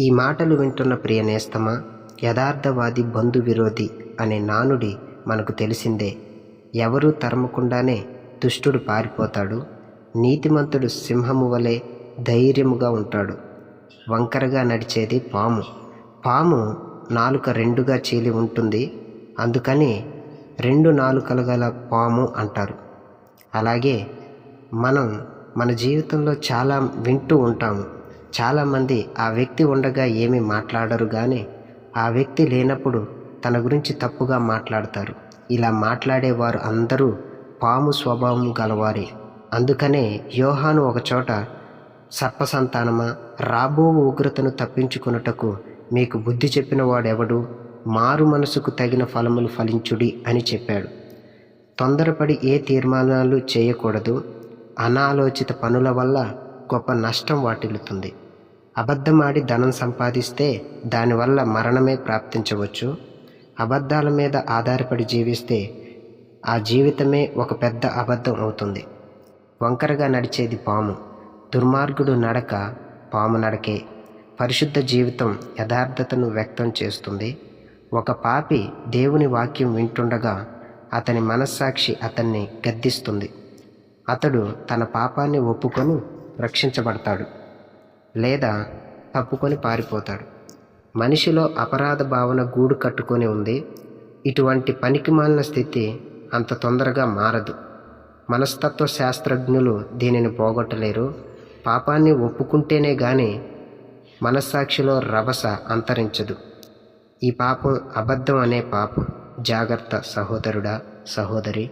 ఈ మాటలు వింటున్న ప్రియ నేస్తమా యథార్థవాది బంధు విరోధి అనే నానుడి మనకు తెలిసిందే. ఎవరూ తరమకుండానే దుష్టుడు పారిపోతాడు. నీతిమంతుడు సింహము వలె ధైర్యముగా ఉంటాడు. వంకరగా నడిచేది పాము. పాము నాలుక రెండుగా చీలి ఉంటుంది. అందుకని రెండు నాలుకలు గల పాము అంటారు. అలాగే మనం మన జీవితంలో చాలా వింటూ ఉంటాము. చాలామంది ఆ వ్యక్తి ఉండగా ఏమీ మాట్లాడరు కానీ ఆ వ్యక్తి లేనప్పుడు తన గురించి తప్పుగా మాట్లాడతారు. ఇలా మాట్లాడేవారు అందరూ పాము స్వభావం గలవారే. అందుకనే యోహాను ఒకచోట సర్పసంతానమా రాబో ఉగ్రతను తప్పించుకొనుటకు మీకు బుద్ధి చెప్పిన వాడెవడు మారు మనసుకు తగిన ఫలములు ఫలించుడి అని చెప్పాడు. తొందరపడి ఏ తీర్మానాలు చేయకూడదు. అనాలోచిత పనుల వల్ల గొప్ప నష్టం వాటిల్లుతుంది. అబద్ధమాడి ధనం సంపాదిస్తే దానివల్ల మరణమే ప్రాప్తించవచ్చు. అబద్ధాల మీద ఆధారపడి జీవిస్తే ఆ జీవితమే ఒక పెద్ద అబద్ధం అవుతుంది. వంకరగా నడిచేది పాము. దుర్మార్గుడు నడక పాము నడకే. పరిశుద్ధ జీవితం యథార్థతను వ్యక్తం చేస్తుంది. ఒక పాపి దేవుని వాక్యం వింటుండగా అతని మనస్సాక్షి అతన్ని గద్దిస్తుంది. అతడు తన పాపాన్ని ఒప్పుకొని రక్షించబడతాడు. లేదా తప్పుకొని పారిపోతాడు. మనిషిలో అపరాధ భావన గూడు కట్టుకొని ఉంది. ఇటువంటి పనికిమాలిన స్థితి అంత తొందరగా మారదు. మనస్తత్వ శాస్త్రజ్ఞులు దీనిని పోగొట్టలేరు. పాపాన్ని ఒప్పుకుంటేనే గాని మనస్సాక్షిలో రభస అంతరించదు. ఈ పాపం అబద్ధం అనే పాపం. జాగ్రత్త సహోదరుడా సహోదరి.